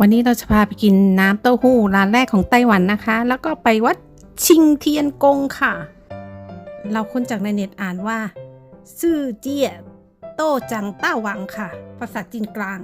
วันนี้เราจะพาไปกินน้ำเต้าหู้ร้านแรกของไต้หวันนะคะ แล้วก็ไปวัดชิงเทียนกงค่ะ เราค้นจากในเน็ตอ่านว่า ซื่อเจี้ยโต้จังต้าหวังค่ะ ภาษาจีนกลาง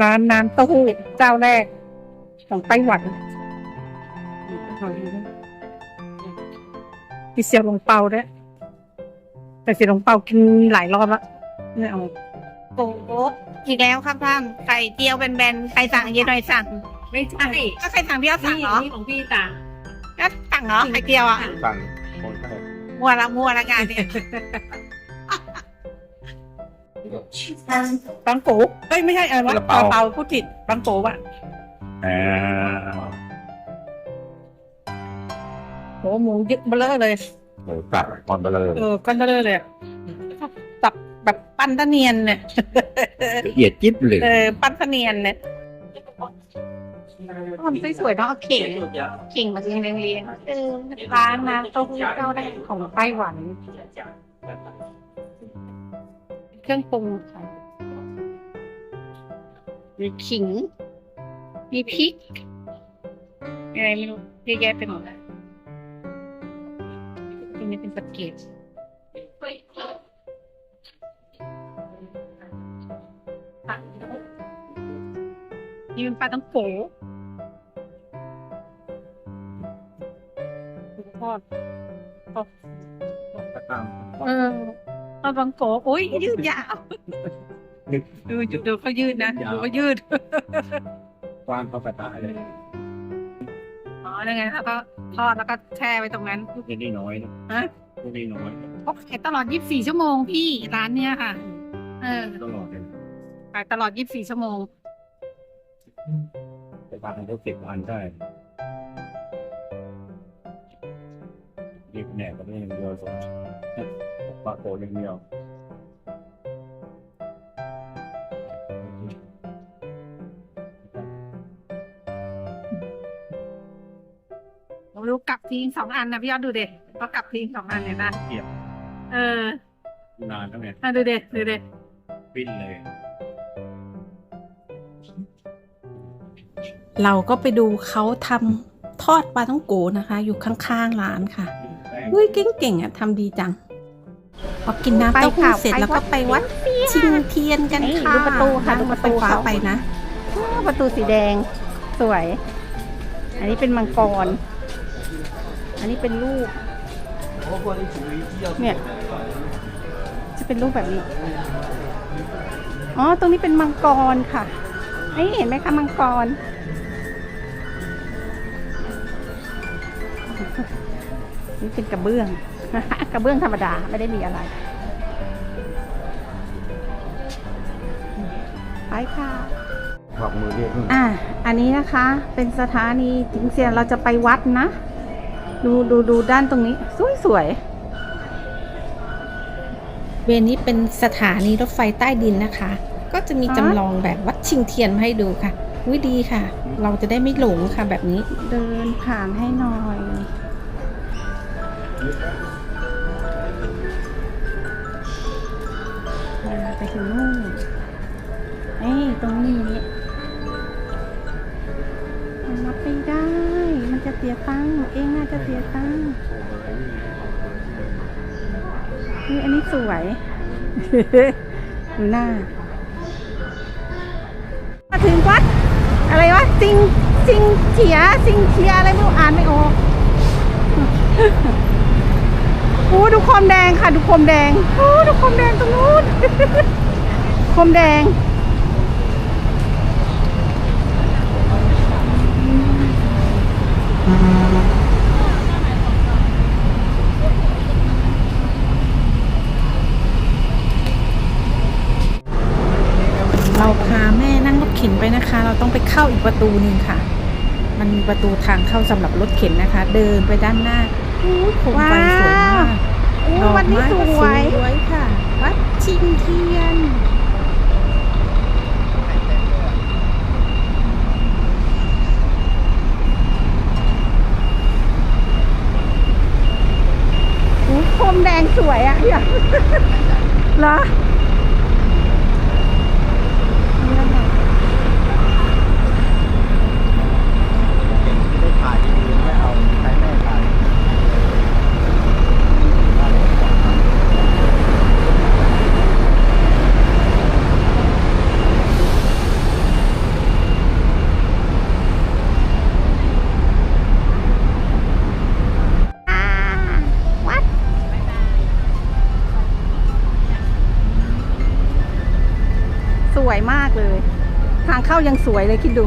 ร้านน้ำเต้าหู้เจ้าแรกของไต้หวันมีเสี่ยวหลงเปาด้วยแต่เสี่ยวหลงเปากินหลายรอบละไม่เอาโอ้โอีกแล้วครับท่านไข่เจียวแบนๆใครสั่งเย็นหน่อยสั่งไม่ใช่ ก็ใครสั่งพี่เอาสั่งนี่เหรอนี่ของพี่ต่างก็สั่งเหรอไข่เจียวอะสั่งคนไข้มัวละมัวละงานเนี่ยปังโกเอ้ยไม่ใช่อะไรวะซาเปาพูดผิดปังโกวะอ่าโหหมูยึดเบลอเลยหมูสับมอนเบลอเออก้อนเบลอเลยอะสับแบบ ปั้นตะเนียนเนี่ยละเอียดจิ๊บเลยเออปั้นตะเนียนเนี่ยทำสวยๆเนาะเอาเข่งเข่งมาเรียงเรียงเรียงเออร้านน้ำเต้าหู้เจ้าแรกของไต้หวัน เครื่องปรุงค่ะมีขิง มีพริกมีอะไรไม่รู้เยอะแยะไปหมดเลยตรงนี้เป็นสเก็ต นี่เป็นปลาต้องโกทอดเออปลาบังโกโอ้ยยืดยาวดูดูเขายืดนะดูเขายืด กว้างเข้าไปตายเลยอ๋อยังไงแล้วก็ทอดแล้วก็แช่ไว้ตรงนั้นพวกนี้น้อยนะฮะพวกนี้น้อยเขาขายตลอด 24 ชั่วโมงพี่ร้านเนี้ยค่ะ เออตลอดเลยขายตลอด 24 ชั่วโมง ไปปากันทุกสิบอันได้รีบแหนกก็ไม่ยังเดียวสมปลาโกอย่างเดียวเราดูกลับทิ้งสองอันนะพี่ยอดดูเด็กก็กลับทิ้งสองอันเนี่ยนะเกียบเออนานแล้วไงอะดูเด็กดูเด็กปิ้นเลย เราก็ไปดูเขาทำทอดปลาต้องโกนะคะ อยู่ข้างๆร้านค่ะแป้งเฮ้ยเก่งๆอะทำดีจังพอกินน้ำเต้าหู้เสร็จแล้วก็ไปวัดชิงเทียนกันค่ะดูประตูค่ะดูประตูฟ้าเขาไปนะประตูสีแดงสวย อันนี้เป็นมังกร อันนี้เป็นรูปเนี่ยจะเป็นรูปแบบนี้ อ๋อ ตรงนี้เป็นมังกรค่ะนี่เห็นไหมคะมังกร นี่เป็นกระเบื้อง กระเบื้องธรรมดาไม่ได้มีอะไร ไปค่ะบอกมือเรียกอะอันนี้นะคะเป็นสถานีจิงเซียนเราจะไปวัดนะ ดูดูดูด้านตรงนี้ สวยสวยเวรนี้เป็นสถานีรถไฟใต้ดินนะคะ ก็จะมีจำลองแบบวัดชิงเทียนมาให้ดูค่ะวิดีค่ะ เราจะได้ไม่หลงค่ะแบบนี้ เดินผ่านให้หน่อย ไปถึงนู่นเอ้ยตรงนี้นี่มันรับไม่ได้ มันจะเสียตังค์เองน่าจะเสียตังค์นี่อันนี้สวยดูหน้า มาถึงวัด อะไรวะซิงซิงเฉียซิงเชียอะไรไม่รู้อ่านไม่ออก โอ้ดูโคมแดงค่ะ ดูโคมแดงโอ้ดูโคมแดงตรงนู้นโคมแดง เราพาแม่นั่งรถเข็นไปนะคะ เราต้องไปเข้าอีกประตูหนึ่งค่ะ มันมีประตูทางเข้าสำหรับรถเข็นนะคะ เดินไปด้านหน้าโอ้โคมไฟสวยมา อ้ดอกวันนี้ไม้สก็วยสวยค่ะ วัดชิงเทียนโอ้โคมแดงสวยอะเหรอ วยมากเลย ทางเข้ายังสวยเลยคิดดู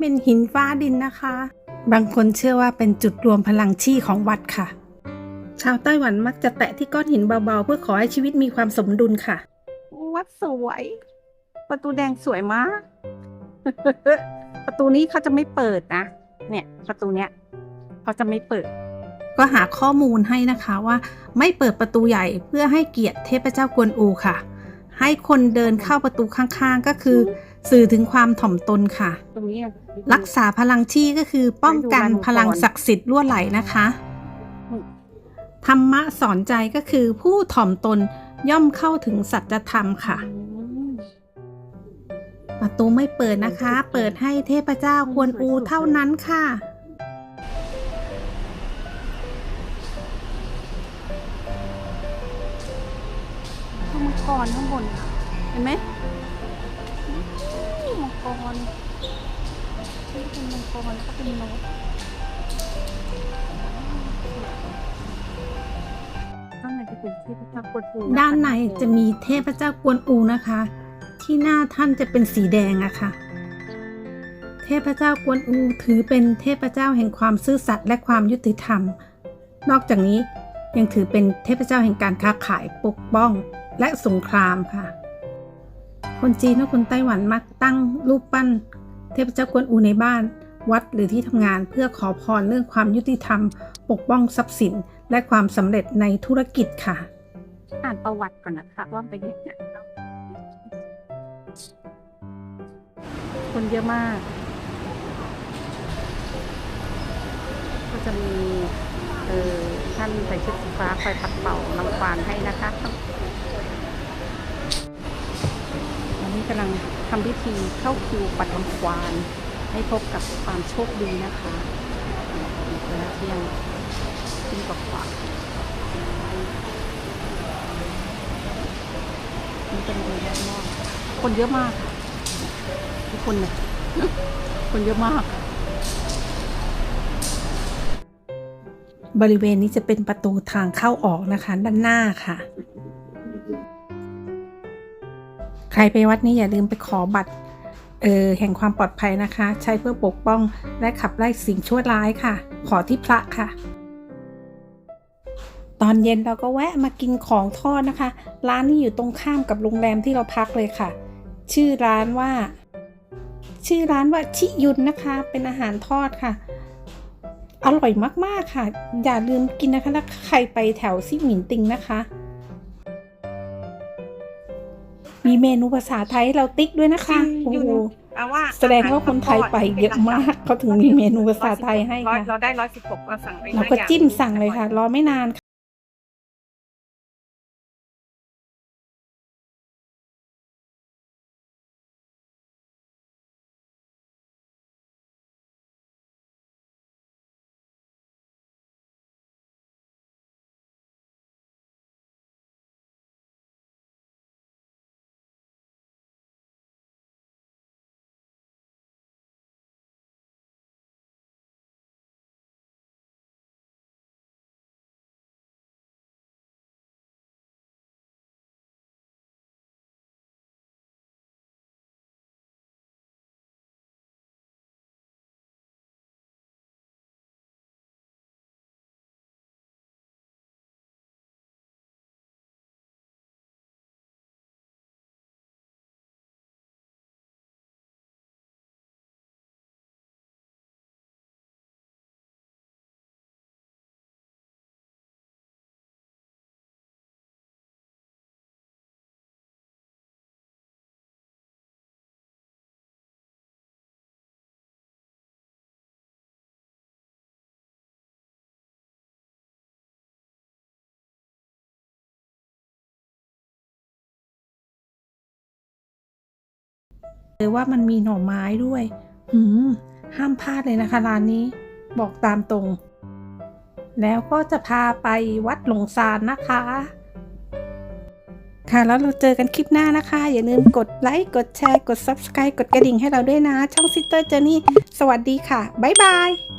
เป็นหินฟ้าดินนะคะ บางคนเชื่อว่าเป็นจุดรวมพลังชี่ของวัดค่ะ ชาวไต้หวันมักจะแตะที่ก้อนหินเบาๆ เพื่อขอให้ชีวิตมีความสมดุลค่ะ วัดสวย ประตูแดงสวยมาก ประตูนี้เขาจะไม่เปิดนะ เนี่ยประตูเนี้ยเขาจะไม่เปิด ก็หาข้อมูลให้นะคะว่า ไม่เปิดประตูใหญ่เพื่อให้เกียรติเทพเจ้ากวนอูค่ะ ให้คนเดินเข้าประตูข้างๆก็คือ สื่อถึงความถ่อมตนค่ะตรงนี้อะรักษาพลังชี่ก็คือป้องกันพลังศักดิ์สิทธิ์ล่วไหลนะคะ ธรรมะสอนใจก็คือผู้ถ่อมตนย่อมเข้าถึงสัจธรรมค่ะอืมประตูไม่เปิดนะคะ เปิดให้เทพเจ้ากวนอูเท่านั้นค่ะข้างมังกรข้างบนอะเห็นไหมนี่มัง กรนี่เป็นมังกรแล้วก็เป็นนกข้างในจะเป็นที่พระเจ้ากวนอูด้านในจะมีเทพเจ้ากวนอูนะคะ ที่หน้าท่านจะเป็นสีแดงอะค่ะ เทพเจ้ากวนอูถือเป็นเทพเจ้าแห่งความซื่อสัตย์และความยุติธรรม นอกจากนี้ยังถือเป็นเทพเจ้าแห่งการค้าขายปกป้องและสงครามค่ะ คนจีนและคนไต้หวันมักตั้งรูปปั้น เทพเจ้ากวนอูในบ้าน วัดหรือที่ทำงาน เพื่อขอพรเรื่องความยุติธรรม ปกป้องทรัพย์สิน และความสำเร็จในธุรกิจค่ะ อ่านประวัติก่อนนะคะว่าเป็นยังไงคนเยอะมาก ก็จะมีเออท่านใส่ชุดสีฟ้าคอยปัดเป่าลำควานให้นะคะ กำลังทำพิธีเข้าคิวปัดลำควานให้พบกับความโชคดีนะคะเวลาเที่ยงขึ้นกว่านี่เป็นบริเวณนอกคนเยอะมากค่ะทุกคนเนี่ยคนเยอะมาก บริเวณนี้จะเป็นประตูทางเข้าออกนะคะ ด้านหน้าค่ะ ใครไปวัดนี้อย่าลืมไปขอบัตรเออแห่งความปลอดภัยนะคะ ใช้เพื่อปกป้องและขับไล่สิ่งชั่วร้ายค่ะ ขอที่พระค่ะ ตอนเย็นเราก็แวะมากินของทอดนะคะ ร้านนี้อยู่ตรงข้ามกับโรงแรมที่เราพักเลยค่ะ ชื่อร้านว่า ชื่อร้านว่าชิยุนนะคะ เป็นอาหารทอดค่ะ อร่อยมากๆค่ะ อย่าลืมกินนะคะถ้าใครไปแถวซี่หมินติงนะคะ มีเมนูภาษาไทยให้เราติ๊กด้วยนะคะโอ้โหเอาว่าแสดงว่าคนไทยไปเยอะมากเขาถึงมีเมนูภาษาไทยให้ร้อยค่ะเราได้ร้อยสิบหกเราสั่งไปเราห้ก็อย่างจิ้มสั่งเลยค่ะ รอไม่นาน เลยว่ามันมีหน่อไม้ด้วย หืม ห้ามพลาดเลยนะคะร้านนี้ บอกตามตรง แล้วก็จะพาไปวัดหลงซานนะคะ ค่ะแล้วเราเจอกันคลิปหน้านะคะ อย่าลืมกดไลค์ กดแชร์ กด Subscribe กดกระดิ่งให้เราด้วยนะ ช่อง Sister Journey สวัสดีค่ะ บ๊ายบาย